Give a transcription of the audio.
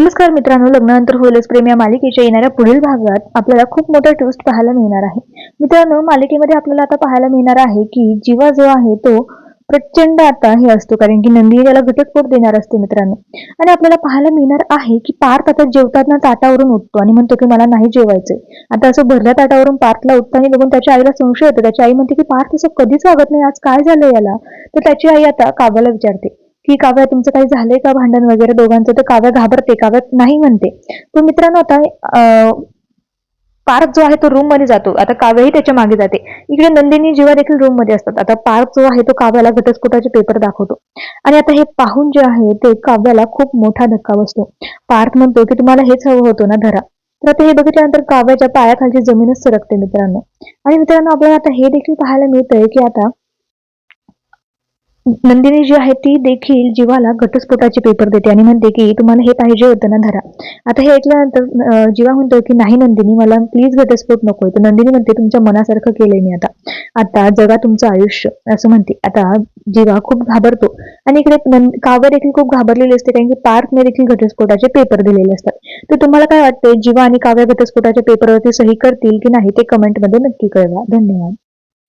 नमस्कार मित्रांनो लग्नानंतर होईलच प्रेम या मालिकेच्या येणाऱ्या पुढील भागात आपल्याला खूप मोठा ट्विस्ट पाहायला मिळणार आहे. मित्रांनो मालिकेमध्ये आपल्याला आता पाहायला मिळणार आहे की जीवा जो आहे तो प्रचंड आता हे असतो कारण की नंदिनी त्याला घटस्फोट देणार असते मित्रांनो. आणि आपल्याला पाहायला मिळणार आहे की पार्थ आता जेवताना ताटावरून उठतो आणि म्हणतो की मला नाही जेवायचंय. आता असं भरल्या ताटावरून पार्थला उठताना बघून त्याच्या आईला संशय येतो. त्याची आई म्हणते की पार्थ असं कधीच वागत नाही. आज काय झालं याला? तर त्याची आई आता काव्याला विचारते. की काव्या तुमचं काही झालंय का भांडण वगैरे दोघांचं? तर काव्या घाबरते काव्या नाही म्हणते. पण मित्रांनो आता पार्क पार्थ जो आहे तो रूममध्ये जातो. आता काव्याही त्याच्यामागे जाते. इकडे नंदिनी जेव्हा देखील रूममध्ये असतात. आता पार्थ जो आहे तो काव्याला घटस्फोटाचे पेपर दाखवतो. आणि आता हे पाहून जे आहे ते काव्याला खूप मोठा धक्का बसतो. पार्थ म्हणतो की तुम्हाला हेच हवं होतं ना धरा. तर आता हे बघितल्यानंतर काव्याच्या पायाखालची जमीनच सरकते मित्रांनो. आणि मित्रांनो आपल्याला आता हे देखील पाहायला मिळतंय की आता नंदिनी जी आहे ती देखील जीवाला घटस्फोटाचे पेपर देते आणि म्हणते की तुम्हाला हे पाहिजे होतं ना धरा. आता हे ऐकल्यानंतर जीवा म्हणतो की नाही नंदिनी मला प्लीज घटस्फोट नकोय. तर नंदिनी म्हणते तुमच्या मनासारखं केलंय मी आता. आता जगा तुमचं आयुष्य असं म्हणते. आता जीवा खूप घाबरतो. आणि इकडे काव्य देखील खूप घाबरलेली असते कारण की पार्थने देखील घटस्फोटाचे पेपर दिलेले असतात. तर तुम्हाला काय वाटतंय जीवा आणि काव्य घटस्फोटाच्या पेपरवरती सही करतील की नाही ते कमेंटमध्ये नक्की कळवा. धन्यवाद.